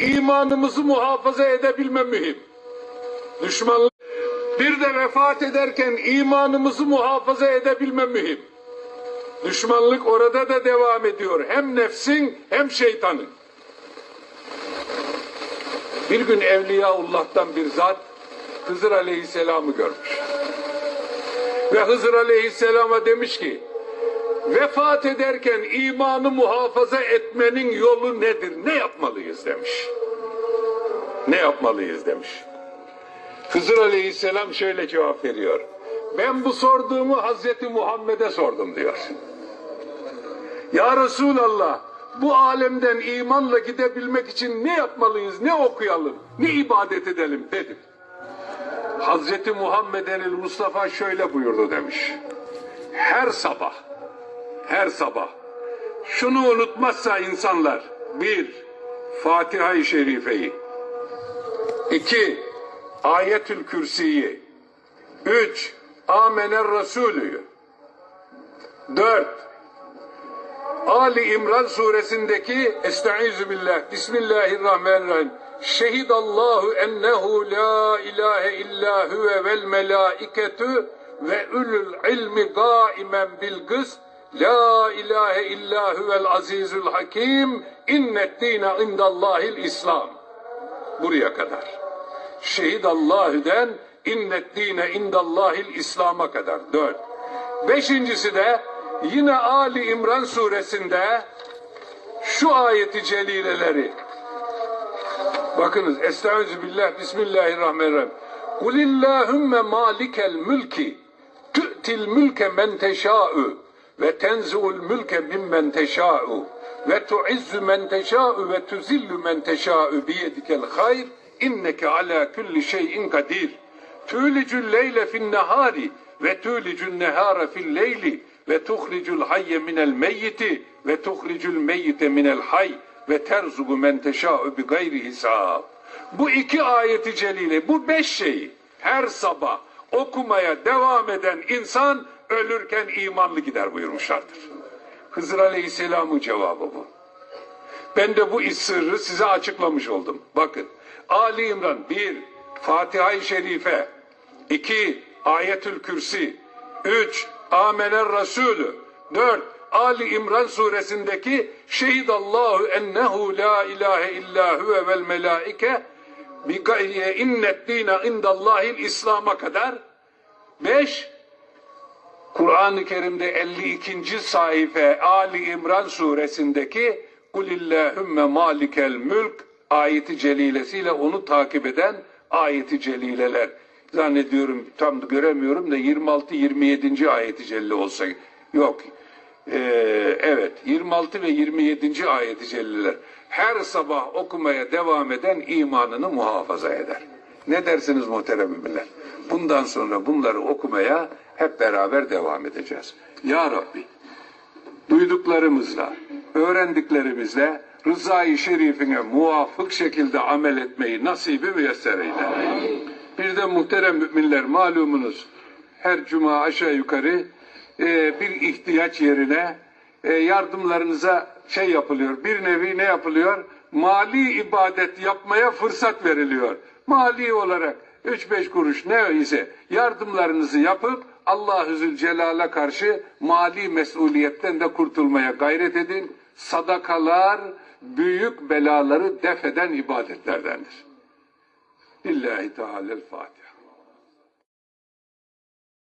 imanımızı muhafaza edebilme mühim. Düşmanlık bir de vefat ederken imanımızı muhafaza edebilme mühim. Düşmanlık orada da devam ediyor. Hem nefsin hem şeytanın. Bir gün Evliyaullah'tan bir zat Hızır Aleyhisselam'ı görmüş. Ve Hızır Aleyhisselam'a demiş ki vefat ederken imanı muhafaza etmenin yolu nedir? Ne yapmalıyız demiş. Ne yapmalıyız demiş. Hızır Aleyhisselam şöyle cevap veriyor. Ben bu sorduğumu Hazreti Muhammed'e sordum diyor. Ya Resulallah bu alemden imanla gidebilmek için ne yapmalıyız, ne okuyalım, ne ibadet edelim dedim. Hazreti Muhammed el Mustafa şöyle buyurdu demiş. Her sabah, her sabah. Şunu unutmazsa insanlar bir, Fatiha-i Şerife'yi iki, Ayetül Kürsi'yi üç, Amener Resulü'yü dört, Ali İmran suresindeki Estaizu billah Bismillahirrahmanirrahim. Şehidallahu ennehu la ilahe illa huve vel melaiketu ve ulul ilmi daimen bil kıst La ilahe illa huvel azizul hakim innet dine indallahil İslam buraya kadar. Şehidallahüden innet dine indallahil İslam'a kadar. Dört. Beşincisi de yine Ali İmran suresinde şu ayeti celileleri bakınız Estaizu billah Bismillahirrahmanirrahim Kulillahümme malikel mülki tü'til mülke men teşâ'ü ve tenzi'ul mülke mimmen teşâ'ü ve tu'izzu men teşâ'ü ve tuzillu men teşâ'ü biyedikel hayr. İnneke ala kulli şeyin kadir. Tülicül leyle fin nehari ve tülicül nehara fil leyli ve tuhricul hayye minel meyyiti ve tuhricul meyyite minel hay ve terzugu men teşâ'ü bi gayri hisab. Bu iki ayeti celile, bu beş şeyi her sabah okumaya devam eden insan ölürken imanlı gider buyurmuşlardır. Hızır Aleyhisselam'ın cevabı bu. Ben de bu sırrı size açıklamış oldum. Bakın Ali İmran 1 Fatiha-i Şerife 2 Ayetül Kürsi 3 Amener Resulü 4 Ali İmran suresindeki Şehidallahu ennehu la ilahe illa huve vel melaike bi innet dine indallahil İslam'a kadar 5 Kur'an-ı Kerim'de 52. sayfa Ali İmran suresindeki Kulillahümme malikel mülk ayeti celilesiyle onu takip eden ayeti celileler. Zannediyorum tam göremiyorum da 26-27. ayeti celile olsa yok. Ee, evet 26 ve 27. ayeti celleler. Her sabah okumaya devam eden imanını muhafaza eder. Ne dersiniz muhterem müminler? Bundan sonra bunları okumaya hep beraber devam edeceğiz. Ya Rabbi duyduklarımızla, öğrendiklerimizle rızayı şerifine muvafık şekilde amel etmeyi nasibi müyesser eyle. Bir de muhterem müminler malumunuz her cuma aşağı yukarı e, bir ihtiyaç yerine e, yardımlarınıza şey yapılıyor. Bir nevi ne yapılıyor? Mali ibadet yapmaya fırsat veriliyor. Mali olarak 3-5 kuruş ne ise yardımlarınızı yapıp Allah-u Zülcelal'a karşı mali mesuliyetten de kurtulmaya gayret edin. Sadakalar büyük belaları def eden ibadetlerdendir. Lillahi Teala'l-Fatiha.